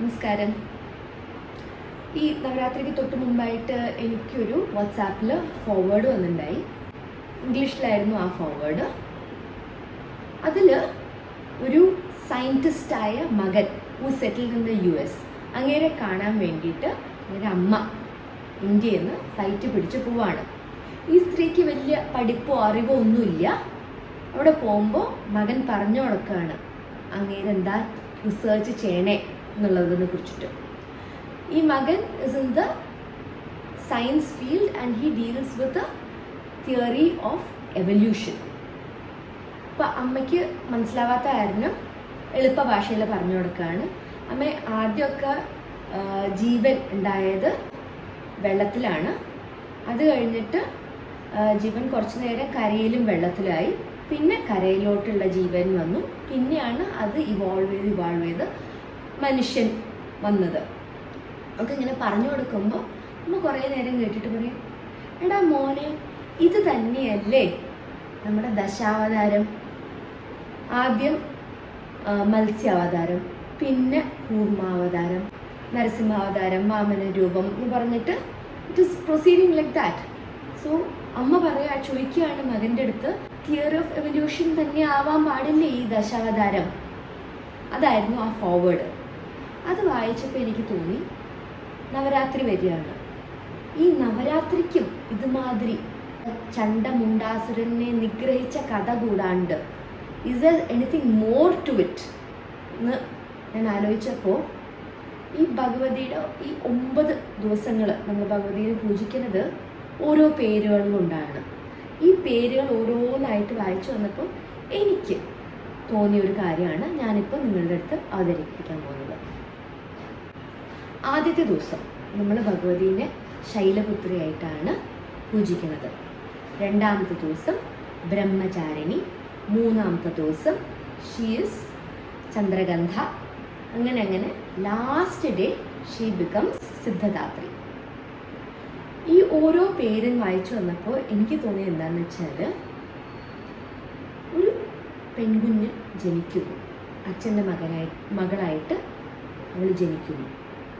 നമസ്കാരം. ഈ നവരാത്രിക്ക് തൊട്ട് മുമ്പായിട്ട് എനിക്കൊരു വാട്സാപ്പിൽ ഫോർവേഡ് വന്നിട്ടുണ്ടായി ഇംഗ്ലീഷിലായിരുന്നു ആ ഫോർവേഡ് അതിൽ ഒരു സയന്റിസ്റ്റായ മകൻ who settled in the U S അങ്ങേരെ കാണാൻ വേണ്ടിയിട്ട് ഒരു അമ്മ ഇന്ത്യയിൽ നിന്ന് ഫ്ലൈറ്റ് പിടിച്ച് പോവാണ്. ഈ സ്ത്രീക്ക് വലിയ പഠിപ്പോ അറിവോ ഒന്നുമില്ല. അവിടെ പോകുമ്പോൾ മകൻ പറഞ്ഞു കൊടുക്കുകയാണ് അങ്ങേരെന്താ റിസേർച്ച് ചെയ്യണേ എന്നുള്ളതിനെ കുറിച്ചിട്ട്. ഈ മകൻ is in the science field and he deals with the theory of evolution അപ്പോൾ അമ്മയ്ക്ക് മനസ്സിലാവാത്ത കാരണം എളുപ്പ ഭാഷയിൽ പറഞ്ഞു കൊടുക്കുകയാണ്. അമ്മ ആദ്യമൊക്കെ ജീവൻ ഉണ്ടായത് വെള്ളത്തിലാണ്. അത് കഴിഞ്ഞിട്ട് ജീവൻ കുറച്ചു നേരം കരയിലും വെള്ളത്തിലായി. പിന്നെ കരയിലോട്ടുള്ള ജീവൻ വന്നു. പിന്നെയാണ് അത് ഇവോൾവ് ചെയ്ത് ഇവോൾവ് ചെയ്ത് മനുഷ്യൻ വന്നത്. ഒക്കെ ഇങ്ങനെ പറഞ്ഞു കൊടുക്കുമ്പോൾ നമ്മൾ കുറേ നേരം കേട്ടിട്ട് പറയും എടാ മോനെ ഇത് തന്നെയല്ലേ നമ്മുടെ ദശാവതാരം? ആദ്യം മത്സ്യാവതാരം പിന്നെ കൂർമാവതാരം നരസിംഹാവതാരം വാമന രൂപം എന്ന് പറഞ്ഞിട്ട് it is proceeding like that so അമ്മ പറയാ ചോദിക്കുകയാണ് മകന്റെ അടുത്ത് തിയറി ഓഫ് എവല്യൂഷൻ തന്നെ ആവാൻ പാടില്ല ഈ ദശാവതാരം? അതായിരുന്നു ആ ഫോർവേഡ് അത് വായിച്ചപ്പോൾ എനിക്ക് തോന്നി നവരാത്രി വരികയാണ് ഈ നവരാത്രിക്കും ഇതുമാതിരി ചണ്ടമുണ്ടാസുരനെ നിഗ്രഹിച്ച കഥ കൂടാണ്ട്. Is a anything more to it എന്ന് ഞാൻ ആലോചിച്ചപ്പോൾ ഈ ഭഗവതിയുടെ ഈ ഒമ്പത് ദിവസങ്ങൾ നമ്മൾ ഭഗവതിയെ പൂജിക്കുന്നത് ഓരോ പേരുകൾ കൊണ്ടാണ് ഈ പേരുകൾ ഓരോന്നായിട്ട് വായിച്ചു വന്നപ്പോൾ എനിക്ക് തോന്നിയ ഒരു കാര്യമാണ് ഞാനിപ്പോൾ നിങ്ങളുടെ അടുത്ത് അവതരിപ്പിക്കാൻ പോകുന്നത്. ആദ്യത്തെ ദിവസം നമ്മൾ ഭഗവതിനെ ശൈലപുത്രിയായിട്ടാണ് പൂജിക്കുന്നത്. രണ്ടാമത്തെ ദിവസം ബ്രഹ്മചാരിണി. മൂന്നാമത്തെ ദിവസം ഷീസ് ചന്ദ്രഗന്ധ. അങ്ങനെ അങ്ങനെ last day she becomes Siddhidatri. ഈ ഓരോ പേരും വായിച്ചു വന്നപ്പോൾ എനിക്ക് തോന്നിയത് എന്താണെന്ന് വെച്ചാൽ ഒരു പെൺകുഞ്ഞ് ജനിക്കുന്നു. അച്ഛന്റെ മകനായി മകളായിട്ട് അവൾ ജനിക്കുന്നു.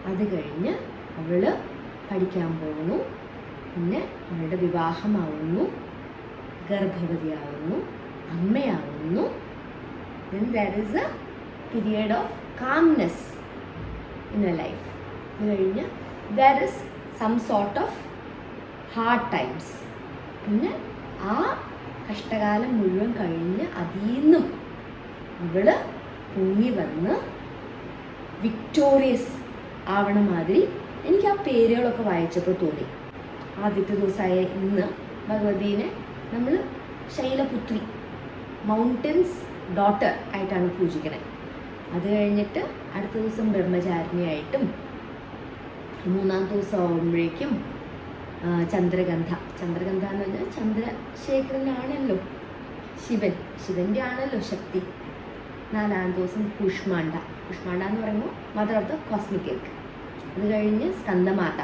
അത് കഴിഞ്ഞ് അവൾ പഠിക്കാൻ പോകുന്നു. പിന്നെ അവളുടെ വിവാഹമാവുന്നു. ഗർഭവതിയാവുന്നു. അമ്മയാവുന്നു. Then there is a period of calmness in a life. അത് കഴിഞ്ഞ് there is some sort of hard times പിന്നെ ആ കഷ്ടകാലം മുഴുവൻ കഴിഞ്ഞ് അതിൽ നിന്നും അവൾ പൊങ്ങി വന്ന് വിക്ടോറിയസ് ആവണ മാതിരി എനിക്ക് ആ പേരുകളൊക്കെ വായിച്ചപ്പോൾ തോന്നി. ആദ്യത്തെ ദിവസമായ ഇന്ന് ഭഗവതീനെ നമ്മൾ ശൈലപുത്രി മൗണ്ടൻസ് ഡോട്ടർ ആയിട്ടാണ് പൂജിക്കണേ അത് കഴിഞ്ഞിട്ട് അടുത്ത ദിവസം ബ്രഹ്മചാരിണിയായിട്ടും മൂന്നാം ദിവസം ആകുമ്പോഴേക്കും ആ, ചന്ദ്രഗന്ധ. ചന്ദ്രഗന്ധ എന്ന് പറഞ്ഞാൽ ചന്ദ്രശേഖരനാണല്ലോ. ശിവൻ. ശിവന്റെ ആണല്ലോ ശക്തി. നാലാം ദിവസം കുഷ്മാണ്ട കുഷ്മാണ്ട എന്ന് പറയുമ്പോൾ mother of the cosmic egg അത് കഴിഞ്ഞ് സ്കന്ദമാത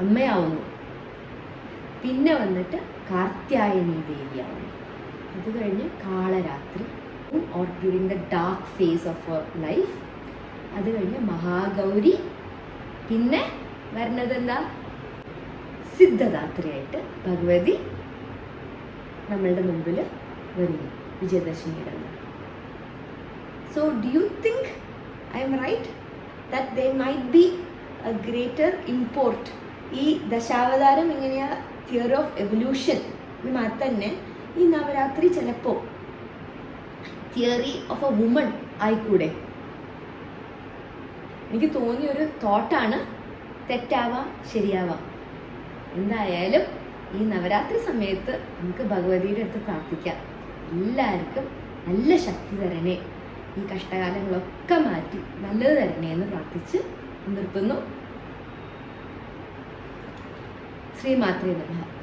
അമ്മയാവുന്നു. പിന്നെ വന്നിട്ട് കാർത്യായനി ദേവിയാവുന്നു. അത് കഴിഞ്ഞ് Kalaratri. Or during the dark phase of our life അത് കഴിഞ്ഞ് മഹാഗൗരി. പിന്നെ വരുന്നത് എന്താ സിദ്ധദാത്രിയായിട്ട് ഭഗവതി നമ്മളുടെ മുമ്പിൽ വരുന്നു വിജയദശമിയുടെ so do you think I am right that they might be a greater import ഈ ദശാവതാരം എങ്ങനെയാ തിയറി ഓഫ് എവല്യൂഷൻ തന്നെ ഈ നവരാത്രി ചിലപ്പോൾ തിയറി ഓഫ് എ വുമൺ ആയിക്കൂടെ? എനിക്ക് തോന്നിയൊരു തോട്ടാണ് തെറ്റാവാം ശരിയാവാം. എന്തായാലും ഈ നവരാത്രി സമയത്ത് നമുക്ക് ഭഗവതിയുടെ അടുത്ത് പ്രാർത്ഥിക്കാം. എല്ലാവർക്കും നല്ല ശക്തി തരണേ. ഈ കഷ്ടകാലങ്ങളൊക്കെ മാറ്റി നല്ലത് തരണേ എന്ന് പ്രാർത്ഥിച്ച് നിർത്തുന്നു. ശ്രീമാത്രേ നമഃ.